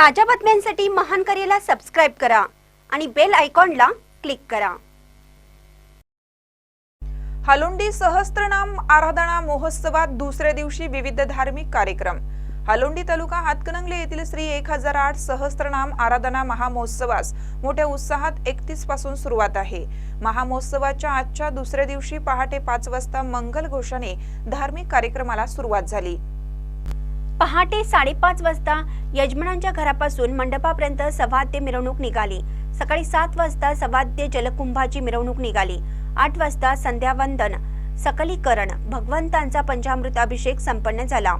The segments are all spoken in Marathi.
ताज्या बातम्यांसाठी महान करेला सबस्क्राईब करा आणि बेल आयकॉनला क्लिक करा. हालोंडी सहस्त्रनाम आराधना महोत्सवात दुसऱ्या दिवशी विविध धार्मिक कार्यक्रम. हालोंडी तालुका हातकणंगले येथील श्री एक हजार आठ सहस्त्रनाम आराधना महामहोत्सवास मोठ्या उत्साहात एकतीसपासून सुरुवात आहे. महामहोत्सवाच्या आजच्या दुसऱ्या दिवशी पहाटे पाच वाजता मंगल घोषाने धार्मिक कार्यक्रमाला सुरुवात झाली. पहाटे साडेपाच वाजता यजमानांच्या घरापासून मंडपापर्यंत सवाद्य मिरवणूक निघाली. सकाळी सात वाजता सवाद्य जलकुंभाची मिरवणूक निघाली. आठ वाजता संध्यावंदन सकलीकरण भगवंतांचा पंचामृताभिषेक संपन्न झाला.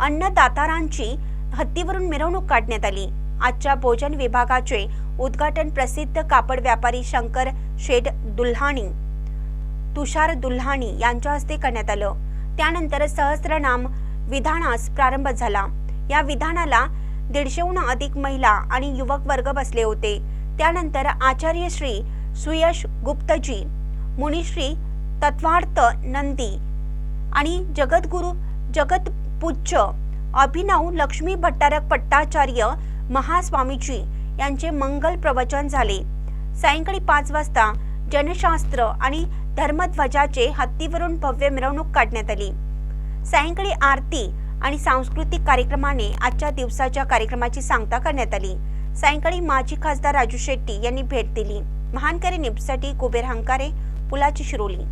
अन्नदातारांची हत्तीवरून मिरवणूक काढण्यात आली. आजच्या भोजन विभागाचे उद्घाटन प्रसिद्ध कापड व्यापारी शंकर शेठ दुल्हाणी तुषार दुल्हाणी यांच्या हस्ते करण्यात आलं. त्यानंतर सहस्रनाम विधानास प्रारंभ झाला. या विधानाला दीडशेहून अधिक महिला आणि युवक वर्ग बसले होते. त्यानंतर आचार्य श्री सुयश गुप्तजी मुनिश्री तत्वार्थ नंदी आणि जगद्गुरु जगतपूज्य अभिनव लक्ष्मी भट्टारक पट्टाचार्य महास्वामीजी यांचे मंगल प्रवचन झाले. सायंकाळी पाच वाजता जनशास्त्र आणि धर्मध्वजाचे हत्तीवरून भव्य मिरवणूक काढण्यात आली. सायंकाळी आरती आणि सांस्कृतिक कार्यक्रमाने आजच्या दिवसाच्या कार्यक्रमाची सांगता करण्यात आली. सायंकाळी माजी खासदार राजू शेट्टी यांनी भेट दिली. महानकरी निपसाठी कुबेर हंकारे पुलाची शिरोली.